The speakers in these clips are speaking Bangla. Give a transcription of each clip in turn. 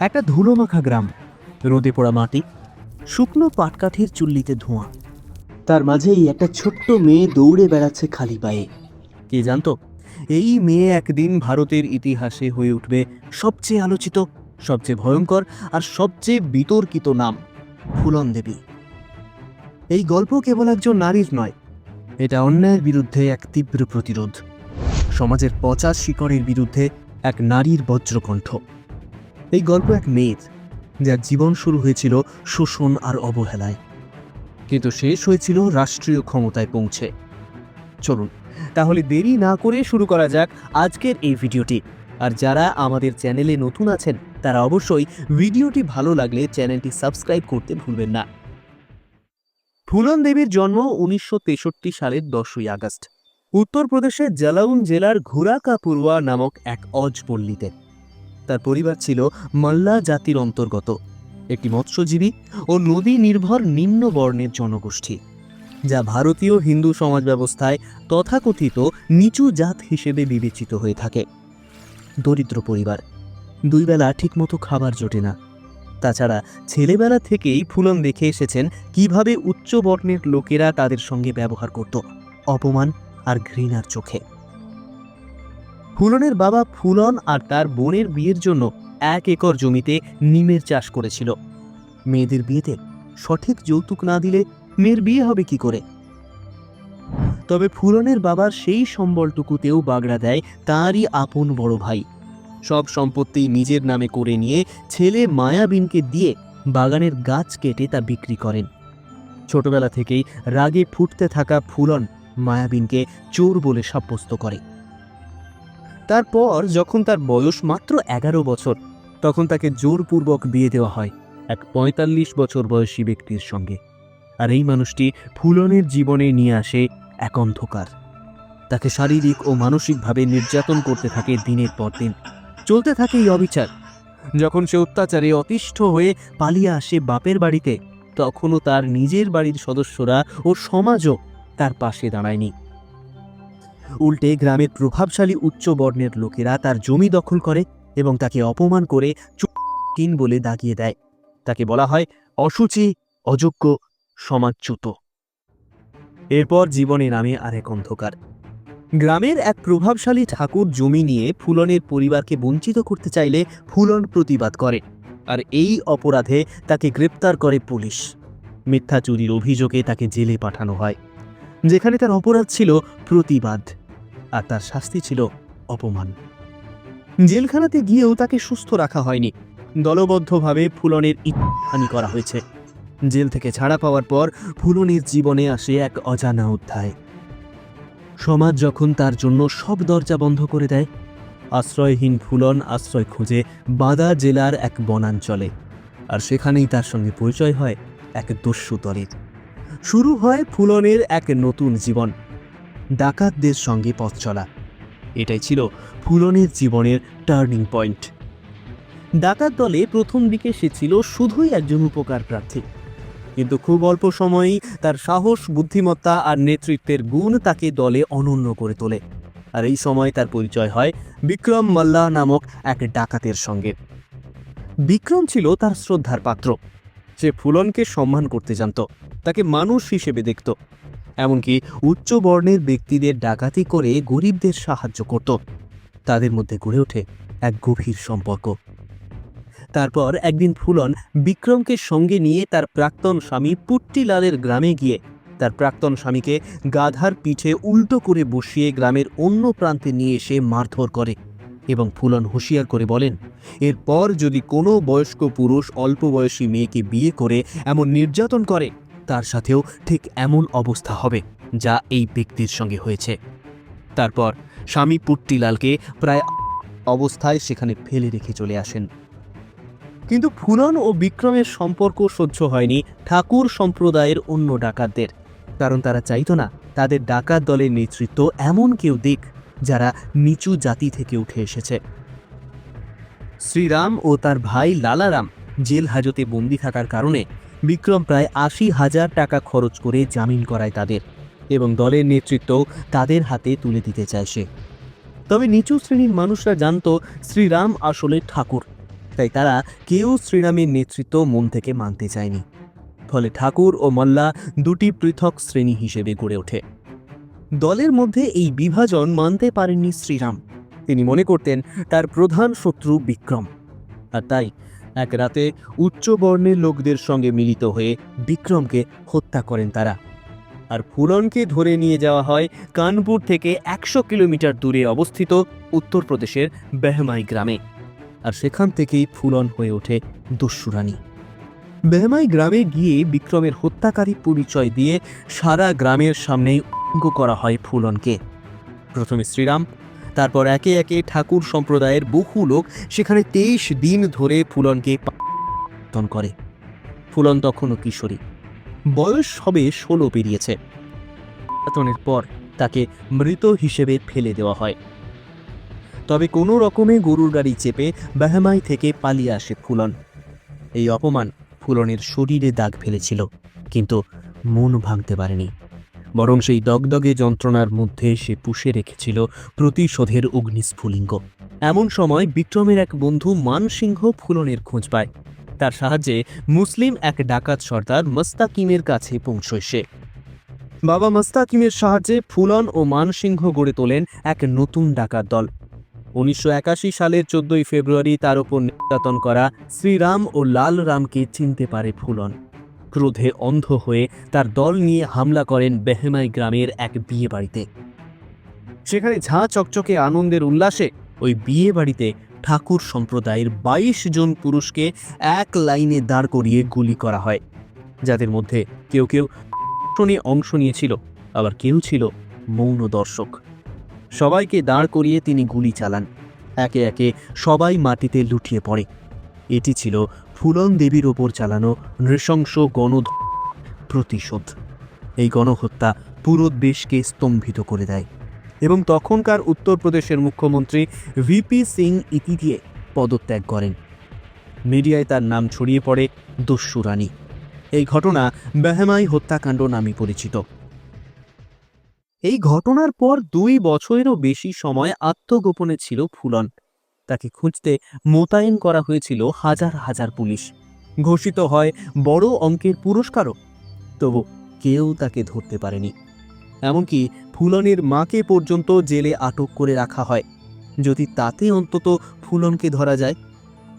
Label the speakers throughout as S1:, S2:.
S1: একটা ধুলোমাখা গ্রাম। রোদে পোড়া মাটি, শুকনো পাটকাঠির চুল্লিতে ধোঁয়া। তার মাঝেই একটা ছোট্ট মেয়ে দৌড়ে বেড়াচ্ছে খালি পায়ে। কে জানতো? এই মেয়ে একদিন ভারতের ইতিহাসে হয়ে উঠবে সবচেয়ে আলোচিত, সবচেয়ে ভয়ঙ্কর আর সবচেয়ে বিতর্কিত নাম, ফুলন দেবী। এই গল্প কেবল একজন নারীর নয়, এটা অন্যায়ের বিরুদ্ধে এক তীব্র প্রতিরোধ। সমাজের পচা শিকড়ের বিরুদ্ধে এক নারীর বজ্রকণ্ঠ। এই গল্প এক মেয়ের, যার জীবন শুরু হয়েছিল শোষণ আর অবহেলায়। কিন্তু শেষ হয়েছিল রাষ্ট্রীয় ক্ষমতায় পৌঁছে। চলুন, তাহলে দেরি না করে শুরু করা যাক আজকের এই ভিডিওটি। আর যারা আমাদের চ্যানেলে নতুন আছেন, তারা অবশ্যই ভিডিওটি ভালো লাগলে চ্যানেলটি সাবস্ক্রাইব করতে ভুলবেন না। ফুলন দেবীর জন্ম উনিশশো তেষট্টি সালের দশই আগস্ট। উত্তরপ্রদেশের জালাউন জেলার ঘুরাকাপুরুয়া নামক এক অজ পল্লীতে তার পরিবার ছিল মাল্লা জাতির অন্তর্গত। একটি মৎস্যজীবী ও নদী নির্ভর নিম্ন বর্ণের জনগোষ্ঠী, যা ভারতীয় হিন্দু সমাজ ব্যবস্থায় তথাকথিত নিচু জাত হিসেবে বিবেচিত হয়ে থাকে। দরিদ্র পরিবার, দুই বেলা ঠিকমতো খাবার জোটে না। তাছাড়া ছেলেবেলা থেকেই ফুলন দেখে এসেছেন কীভাবে উচ্চ বর্ণের লোকেরা তাদের সঙ্গে ব্যবহার করত, অপমান আর ঘৃণার চোখে। ফুলনের বাবা ফুলন আর তার বোনের বিয়ের জন্য এক একর জমিতে নিমের চাষ করেছিল। মেয়েদের বিয়েতে সঠিক যৌতুক না দিলে মেয়ের বিয়ে হবে কি করে? তবে ফুলনের বাবার সেই সম্বলটুকুতেও বাগড়া দেয় তাঁরই আপন বড় ভাই। সব সম্পত্তি নিজের নামে করে নিয়ে ছেলে মায়াবিনকে দিয়ে বাগানের গাছ কেটে তা বিক্রি করেন। ছোটবেলা থেকেই রাগে ফুটতে থাকা ফুলন মায়াবিনকে চোর বলে সাব্যস্ত করে। তারপর যখন তার বয়স মাত্র এগারো বছর, তখন তাকে জোরপূর্বক বিয়ে দেওয়া হয় এক পঁয়তাল্লিশ বছর বয়সী ব্যক্তির সঙ্গে। আর এই মানুষটি ফুলনের জীবনে নিয়ে আসে এক অন্ধকার। তাকে শারীরিক ও মানসিকভাবে নির্যাতন করতে থাকে দিনের পর দিন। চলতে থাকে এই অবিচার। যখন সে অত্যাচারে অতিষ্ঠ হয়ে পালিয়ে আসে বাপের বাড়িতে, তখনও তার নিজের বাড়ির সদস্যরা ও সমাজও তার পাশে দাঁড়ায়নি। উল্টে গ্রামের প্রভাবশালী উচ্চ বর্ণের লোকেরা তার জমি দখল করে এবং তাকে অপমান করে কিন বলে দাগিয়ে দেয়। তাকে বলা হয় অসুচি অযোগ্য সমাজচ্যুত এরপর জীবনে নামে আরেক অন্ধকার। গ্রামের এক প্রভাবশালী ঠাকুর জমি নিয়ে ফুলনের পরিবারকে বঞ্চিত করতে চাইলে ফুলন প্রতিবাদ করে, আর এই অপরাধে তাকে গ্রেপ্তার করে পুলিশ। মিথ্যা চুরির অভিযোগে তাকে জেলে পাঠানো হয়, যেখানে তার অপরাধ ছিল প্রতিবাদ। আর তার শাস্তি ছিল অপমান। জেলখানাতে গিয়েও তাকে সুস্থ রাখা হয়নি। দলবদ্ধভাবে ফুলনের হানি করা হয়েছে। জেল থেকে ছাড়া পাওয়ার পর ফুলনের জীবনে আসে এক অজানা অধ্যায়। সমাজ যখন তার জন্য সব দরজা বন্ধ করে দেয়, আশ্রয়হীন ফুলন আশ্রয় খুঁজে বাদা জেলার এক বনাঞ্চলে, আর সেখানেই তার সঙ্গে পরিচয় হয় এক দস্যু দলের। শুরু হয় ফুলনের এক নতুন জীবন। ডাকাতদের সঙ্গে পথ চলা। এটাই ছিল ফুলনের জীবনের টার্নিং পয়েন্ট। ডাকাত দলে প্রথম দিকে সে ছিল শুধুই একজন উপকার প্রার্থী। কিন্তু খুব অল্প সময়েই তার সাহস, বুদ্ধিমত্তা আর নেতৃত্বের গুণ তাকে দলে অনন্য করে তোলে। আর এই সময় তার পরিচয় হয় বিক্রম মাল্লা নামক এক ডাকাতের সঙ্গে। বিক্রম ছিল তার শ্রদ্ধার পাত্র। সে ফুলনকে সম্মান করতে জানত। তাকে মানুষ হিসেবে দেখত। এমনকি উচ্চ বর্ণের ব্যক্তিদের ডাকাতি করে গরিবদের সাহায্য করত। তাদের মধ্যে গড়ে ওঠে এক গভীর সম্পর্ক। তারপর একদিন ফুলন বিক্রমকে সঙ্গে নিয়ে তার প্রাক্তন স্বামী পুট্টিলালের গ্রামে গিয়ে তার প্রাক্তন স্বামীকে গাধার পিঠে উল্টো করে বসিয়ে গ্রামের অন্য প্রান্তে নিয়ে এসে মারধর করে এবং ফুলন হুঁশিয়ার করে বলেন, এরপর যদি কোনো বয়স্ক পুরুষ অল্প বয়সী মেয়েকে বিয়ে করে এমন নির্যাতন করে তার সাথেও ঠিক এমন অবস্থা হবে যা এই ব্যক্তির সঙ্গে হয়েছে। তারপর স্বামী পুট্টিলালকে প্রায় অবস্থায় সেখানে ফেলে রেখে চলে আসেন। কিন্তু ফুলন ও বিক্রমের সম্পর্ক সহ্য হয়নি ঠাকুর সম্প্রদায়ের অন্য ডাকাতদের। কারণ তারা চাইতো না তাদের ডাকাত দলের নেতৃত্ব এমন কেউ দিক যারা নিচু জাতি থেকে উঠে এসেছে। শ্রীরাম ও তার ভাই লালারাম জেল হাজতে বন্দি থাকার কারণে বিক্রম প্রায় আশি হাজার টাকা খরচ করে জামিন করায় তাদের এবং দলের নেতৃত্ব তাদের হাতে তুলে দিতে চায় সে। তবে নিচু শ্রেণির মানুষরা জানত শ্রীরাম আসলে ঠাকুর, তাই তারা কেউ শ্রীরামের নেতৃত্ব মন থেকে মানতে চায়নি। ফলে ঠাকুর ও মল্লা দুটি পৃথক শ্রেণি হিসেবে গড়ে ওঠে। দলের মধ্যে এই বিভাজন মানতে পারেননি শ্রীরাম। তিনি মনে করতেন তার প্রধান শত্রু বিক্রম। আর তাই এক রাতে উচ্চ বর্ণের লোকদের সঙ্গে মিলিত হয়ে বিক্রমকে হত্যা করেন তারা। আর ফুলনকে ধরে নিয়ে যাওয়া হয় কানপুর থেকে একশো কিলোমিটার দূরে অবস্থিত উত্তরপ্রদেশের বেহমাই গ্রামে। আর সেখান থেকেই ফুলন হয়ে ওঠে দস্যুরানী বেহমাই গ্রামে গিয়ে বিক্রমের হত্যাকারী পরিচয় দিয়ে সারা গ্রামের সামনেই অঙ্গ করা হয় ফুলনকে। প্রথমে শ্রীরাম তারপর একে একে ঠাকুর সম্প্রদায়ের বহু লোক সেখানে তেইশ দিন ধরে ফুলনকে পাতন করে। ফুলন তখনও কিশোরী। বয়স হবে ষোলো পেরিয়েছে। পাতনের পর তাকে মৃত হিসেবে ফেলে দেওয়া হয়। তবে কোনো রকমে গরুর গাড়ি চেপে বেহামাই থেকে পালিয়ে আসে ফুলন। এই অপমান ফুলনের শরীরে দাগ ফেলেছিল, কিন্তু মন ভাঙতে পারেনি। বরং সেই দগদগে যন্ত্রণার মধ্যে সে পুষে রেখেছিল প্রতিশোধের অগ্নিস্ফুলিঙ্গ। এমন সময় বিক্রমের এক বন্ধু মানসিংহ ফুলনের খোঁজ পায়। তার সাহায্যে মুসলিম এক ডাকাত সর্দার মস্তাকিমের কাছে পৌঁছয় সে। বাবা মস্তাকিমের সাহায্যে ফুলন ও মানসিংহ গড়ে তোলেন এক নতুন ডাকাত দল। উনিশশো একাশি সালের চোদ্দই ফেব্রুয়ারি তার উপর নির্যাতন করা শ্রীরাম ও লাল রামকে চিনতে পারে ফুলন। ক্রোধে অন্ধ হয়ে তার দল নিয়ে হামলা করেন বেহেমাই গ্রামের এক বিয়ে বাড়িতে সেখানে ঝাঁ চকচকে আনন্দের উল্লাসে ওই বিয়ে বাড়িতে ঠাকুর সম্প্রদায়ের বাইশ জন পুরুষকে এক লাইনে দাঁড় করিয়ে গুলি করা হয়। যাদের মধ্যে কেউ কেউ শোনে অংশ নিয়েছিল, আবার কেউ ছিল মৌন দর্শক। সবাইকে দাঁড় করিয়ে তিনি গুলি চালান। একে একে সবাই মাটিতে লুটিয়ে পড়ে। এটি ছিল ফুলন দেবীর ওপর চালানো নৃশংস গণ প্রতিশোধ। এই গণহত্যা পুরো দেশকে স্তম্ভিত করে দেয় এবং তখনকার উত্তরপ্রদেশের মুখ্যমন্ত্রী ভিপি সিং ইতি দিয়ে পদত্যাগ করেন। মিডিয়ায় তার নাম ছড়িয়ে পড়ে দস্যুরানী এই ঘটনা বেহেমাই হত্যাকাণ্ড নামে পরিচিত। এই ঘটনার পর দুই বছরেরও বেশি সময় আত্মগোপনে ছিল ফুলন। তাকে খুঁজতে মোতায়েন করা হয়েছিল হাজার হাজার পুলিশ। ঘোষিত হয়, বড় অঙ্কের পুরস্কারও। তবু কেউ তাকে ধরতে পারেনি। এমনকি ফুলনের মাকে পর্যন্ত জেলে আটক করে রাখা হয়। যদি তাতে অন্তত ফুলনকে ধরা যায়।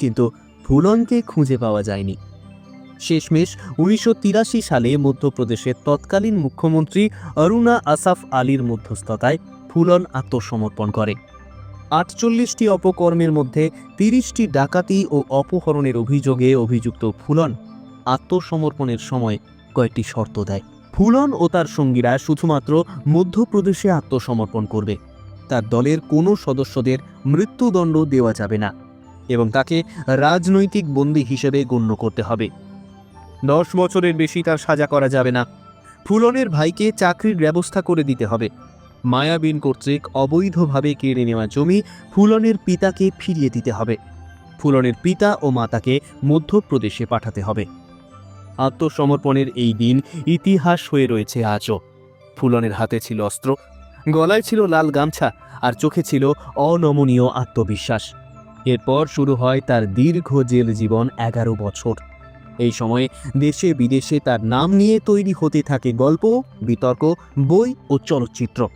S1: কিন্তু ফুলনকে খুঁজে পাওয়া যায়নি। শেষমেশ উনিশশো তিরাশি সালে মধ্যপ্রদেশের তৎকালীন মুখ্যমন্ত্রী অরুণা আসাফ আলীর মধ্যস্থতায় ফুলন আত্মসমর্পণ করে। আটচল্লিশটি অপকর্মের মধ্যে তিরিশটি ডাকাতি ও অপহরণের অভিযোগে অভিযুক্ত ফুলন আত্মসমর্পণের সময় কয়েকটি শর্ত দেয়। ফুলন ও তার সঙ্গীরা শুধুমাত্র মধ্যপ্রদেশে আত্মসমর্পণ করবে। তার দলের কোনো সদস্যদের মৃত্যুদণ্ড দেওয়া যাবে না এবং তাকে রাজনৈতিক বন্দী হিসেবে গণ্য করতে হবে। দশ বছরের বেশি তার সাজা করা যাবে না। ফুলনের ভাইকে চাকরির ব্যবস্থা করে দিতে হবে। মায়াবিন কর্তৃক অবৈধভাবে কেড়ে নেওয়া জমি ফুলনের পিতাকে ফিরিয়ে দিতে হবে। ফুলনের পিতা ও মাতাকে মধ্যপ্রদেশে পাঠাতে হবে। আত্মসমর্পণের এই দিন ইতিহাস হয়ে রয়েছে আজও। ফুলনের হাতে ছিল অস্ত্র, গলায় ছিল লাল গামছা আর চোখে ছিল অনমনীয় আত্মবিশ্বাস। এরপর শুরু হয় তার দীর্ঘ জেল জীবন এগারো বছর। এই সময়ে দেশে বিদেশে তার নাম নিয়ে তৈরি হতে থাকে গল্প, বিতর্ক, বই ও চলচ্চিত্র।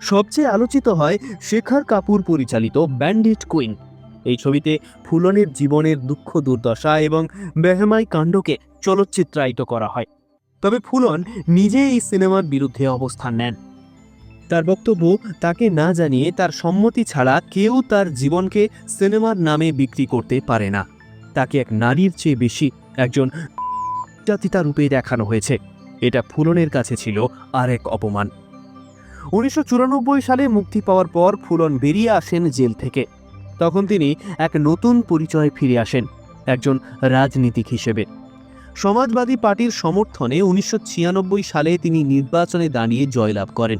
S1: সবচেয়ে আলোচিত হয় শেখর কাপুর পরিচালিত ব্যান্ডিট কুইন এই ছবিতে ফুলনের জীবনের দুঃখ দুর্দশা এবং বেহমাই কাণ্ডকে চলচ্চিত্রায়িত করা হয়। তবে ফুলন নিজে এই সিনেমার বিরুদ্ধে অবস্থান নেন। তার বক্তব্য, তাকে না জানিয়ে তার সম্মতি ছাড়া কেউ তার জীবনকে সিনেমার নামে বিক্রি করতে পারে না। তাকে এক নারীর চেয়ে বেশি একজন জাতিতা রূপে দেখানো হয়েছে। এটা ফুলনের কাছে ছিল আরেক অপমান। উনিশশো চুরানব্বই সালে মুক্তি পাওয়ার পর ফুলন বেরিয়ে আসেন জেল থেকে। তখন তিনি এক নতুন পরিচয়ে ফিরে আসেন, একজন রাজনীতিক হিসেবে। সমাজবাদী পার্টির সমর্থনে উনিশশো ছিয়ানব্বই সালে তিনি নির্বাচনে দাঁড়িয়ে জয়লাভ করেন।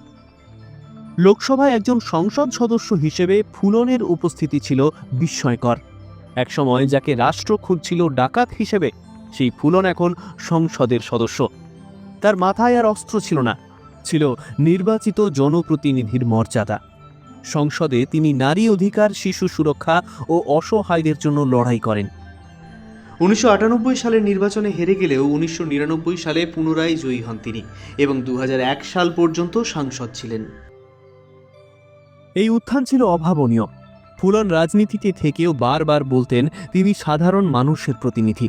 S1: লোকসভায় একজন সংসদ সদস্য হিসেবে ফুলনের উপস্থিতি ছিল বিস্ময়কর। একসময় যাকে রাষ্ট্র খুঁজছিল ডাকাত হিসেবে, সেই ফুলন এখন সংসদের সদস্য। তার মাথায় আর অস্ত্র ছিল না। ছিল নির্বাচিত জনপ্রতিনিধির মর্যাদা। সংসদে তিনি নারী অধিকার শিশু সুরক্ষা ও অসহায়দের জন্য লড়াই করেন।
S2: উনিশশো আটানব্বই সালের নির্বাচনে হেরে গেলেও উনিশশো নিরানব্বই সালে পুনরায় জয়ী হন তিনি এবং দু হাজার এক সাল পর্যন্ত সাংসদ ছিলেন।
S1: এই উত্থান ছিল অভাবনীয়। ফুলন রাজনীতিতে থেকেও বারবার বলতেন তিনি সাধারণ মানুষের প্রতিনিধি।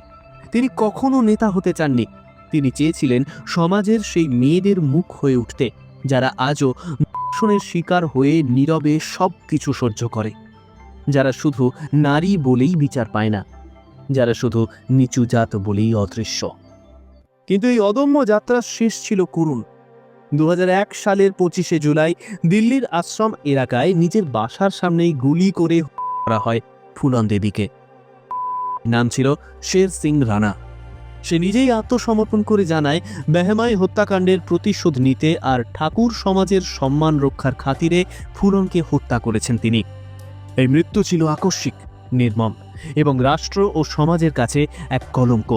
S1: তিনি কখনো নেতা হতে চাননি। তিনি চেয়েছিলেন সমাজের সেই মেয়েদের মুখ হয়ে উঠতে, যারা আজও ধর্ষণের শিকার হয়ে নীরবে সব কিছু সহ্য করে। যারা শুধু নারী বলেই বিচার পায় না, যারা শুধু নিচু জাত বলেই অদৃশ্য। কিন্তু এই অদম্য যাত্রার শেষ ছিল করুণ। দু হাজার এক সালের পঁচিশে জুলাই দিল্লির আশ্রম এলাকায় নিজের বাসার সামনেই গুলি করে করা হয় ফুলন দেবীকে নাম ছিল শের সিং রানা। সে নিজেই আত্মসমর্পণ করে জানায় বেহেমাই হত্যাকাণ্ডের প্রতিশোধ নিতে আর ঠাকুর সমাজের সম্মান রক্ষার খাতিরে ফুলনকে হত্যা করেছেন তিনি। এই মৃত্যু ছিল আকস্মিক, নির্মম এবং রাষ্ট্র ও সমাজের কাছে এক কলঙ্ক।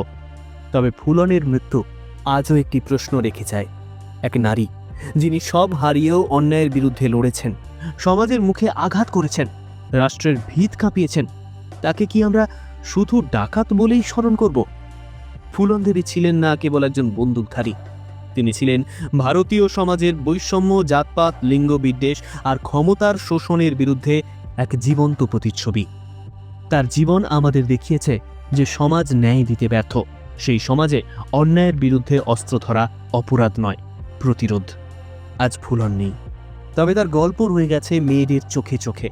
S1: তবে ফুলনের মৃত্যু আজও একটি প্রশ্ন রেখে যায়। এক নারী যিনি সব হারিয়েও অন্যায়ের বিরুদ্ধে লড়েছেন, সমাজের মুখে আঘাত করেছেন, রাষ্ট্রের ভিত কাঁপিয়েছেন, তাকে কি আমরা শুধু ডাকাত বলেই স্মরণ করব? ফুলন দেবী ছিলেন না কেবল একজন বন্দুকধারী। তিনি ছিলেন ভারতীয় সমাজের বৈষম্য, জাতপাত লিঙ্গ বিদ্বেষ আর ক্ষমতার শোষণের বিরুদ্ধে এক জীবন্ত প্রতিচ্ছবি। তার জীবন আমাদের দেখিয়েছে যে সমাজ ন্যায় দিতে ব্যর্থ। সেই সমাজে অন্যায়ের বিরুদ্ধে অস্ত্র ধরা অপরাধ নয়, প্রতিরোধ। আজ ফুলন নেই। তবে তার গল্প রয়ে গেছে মেয়েদের চোখে চোখে।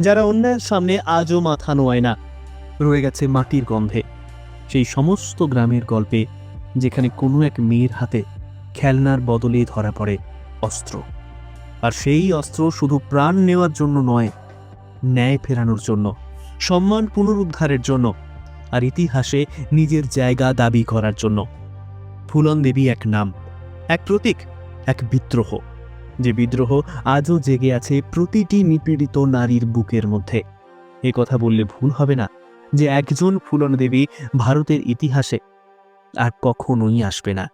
S1: যারা অন্যায়ের সামনে আজও মাথা নোয়ায় না, রয়ে গেছে মাটির গন্ধে। সেই সমস্ত গ্রামের গল্পে, যেখানে কোনো এক মেয়ের হাতে খেলনার বদলে ধরা পড়ে অস্ত্র। আর সেই অস্ত্র শুধু প্রাণ নেওয়ার জন্য নয়, ন্যায় ফেরানোর জন্য, সম্মান পুনরুদ্ধারের জন্য, আর ইতিহাসে নিজের জায়গা দাবি করার জন্য। ফুলন দেবী এক নাম, এক প্রতীক, এক বিদ্রোহ, যে বিদ্রোহ আজও জেগে আছে প্রতিটি নিপীড়িত নারীর বুকের মধ্যে। এ কথা বললে ভুল হবে না। যে একজন ফুলন দেবী ভারতের ইতিহাসে আর কখনোই আসবে না।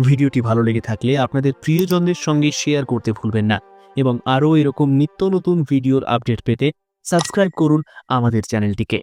S1: ভিডিওটি ভালো লেগে থাকলে আপনাদের প্রিয়জনদের সঙ্গে শেয়ার করতে ভুলবেন না এবং আরও এরকম নিত্য নতুন ভিডিওর আপডেট পেতে সাবস্ক্রাইব করুন আমাদের চ্যানেলটিকে।